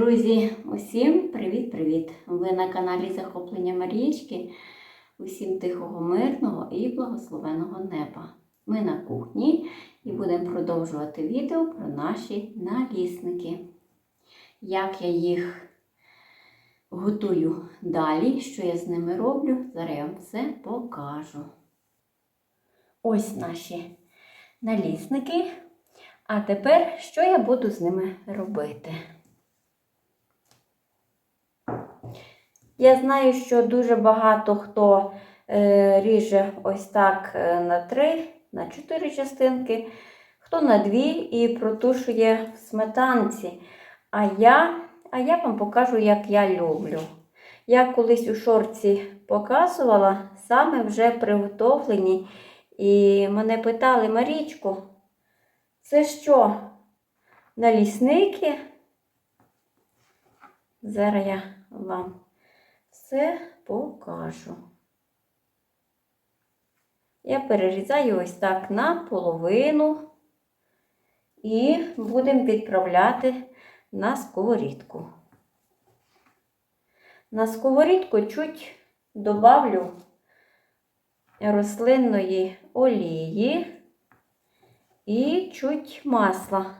Друзі, усім привіт-привіт! Ви на каналі Захоплення Марічки. Усім тихого, мирного і благословеного неба. Ми на кухні і будемо продовжувати відео про наші налісники. Як я їх готую далі, що я з ними роблю, зараз я вам все покажу. Ось наші налісники. А тепер що я буду з ними робити? Я знаю, що дуже багато хто е, ріже ось так е, на три, на чотири частинки, хто на дві і протушує в сметанці. А я, а я вам покажу, як я люблю. Я колись у шорці показувала, саме вже приготовлені. І мене питали, Марічко, це що? Налісники? Зараз я вам все покажу. Я перерізаю ось так на половину і будемо відправляти на сковорідку. На сковорідку чуть добавлю рослинної олії і чуть масла.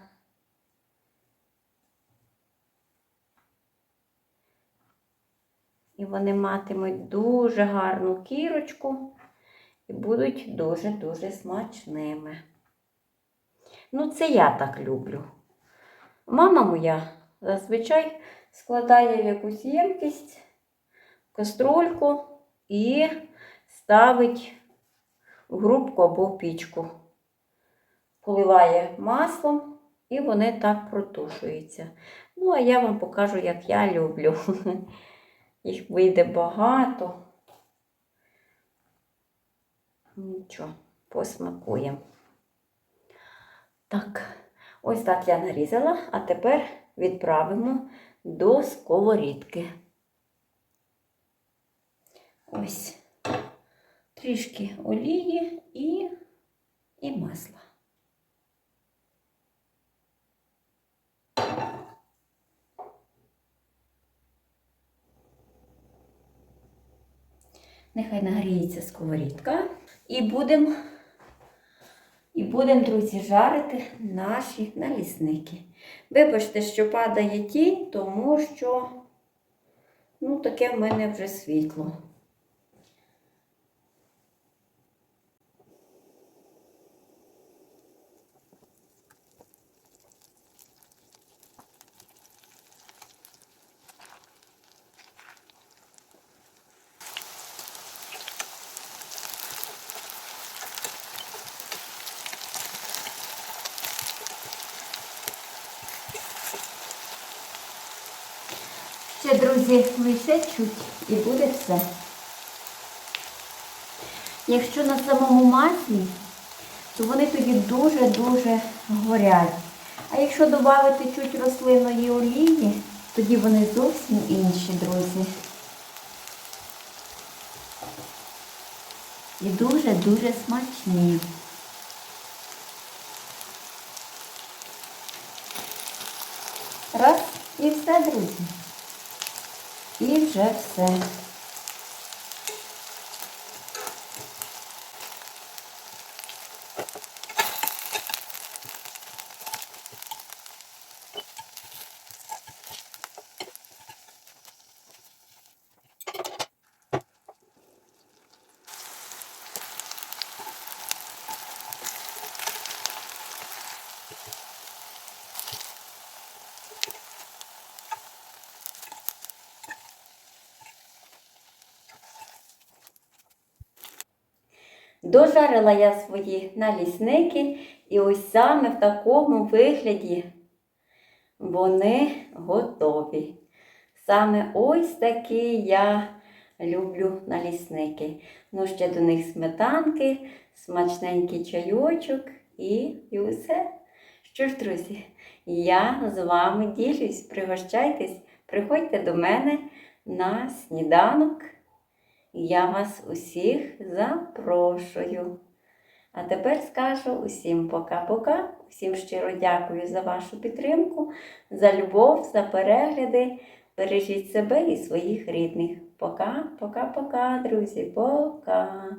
І вони матимуть дуже гарну кірочку і будуть дуже-дуже смачними. Ну, це я так люблю. Мама моя зазвичай складає якусь ємкість, каструльку і ставить в грубку або в пічку. Поливає маслом і вони так протушуються. Ну, а я вам покажу, як я люблю. Їх вийде багато. Нічого, посмакуємо. Так, ось так я нарізала, а тепер відправимо до сковорідки. Ось трішки олії і, масла. Нехай нагріється сковорідка. І будемо, і будем, друзі, жарити наші налісники. Вибачте, що падає тінь, тому що, ну, таке в мене вже світло. Ще, друзі, лише чуть і буде все. Якщо на самому маслі, то вони тоді дуже-дуже горять. А якщо додати чуть рослинної олії, тоді вони зовсім інші, друзі. І дуже-дуже смачні. Раз і все, друзі. І вже все. Дожарила я свої налісники, і ось саме в такому вигляді вони готові. Саме ось такі я люблю налісники. Ну, ще до них сметанки, смачненький чайочок і, і усе. Що ж, друзі, я з вами ділюсь, пригощайтесь, приходьте до мене на сніданок. Я вас усіх запрошую. А тепер скажу усім пока-пока, Всім щиро дякую за вашу підтримку, за любов, за перегляди. Бережіть себе і своїх рідних. Пока, пока, пока, друзі, пока.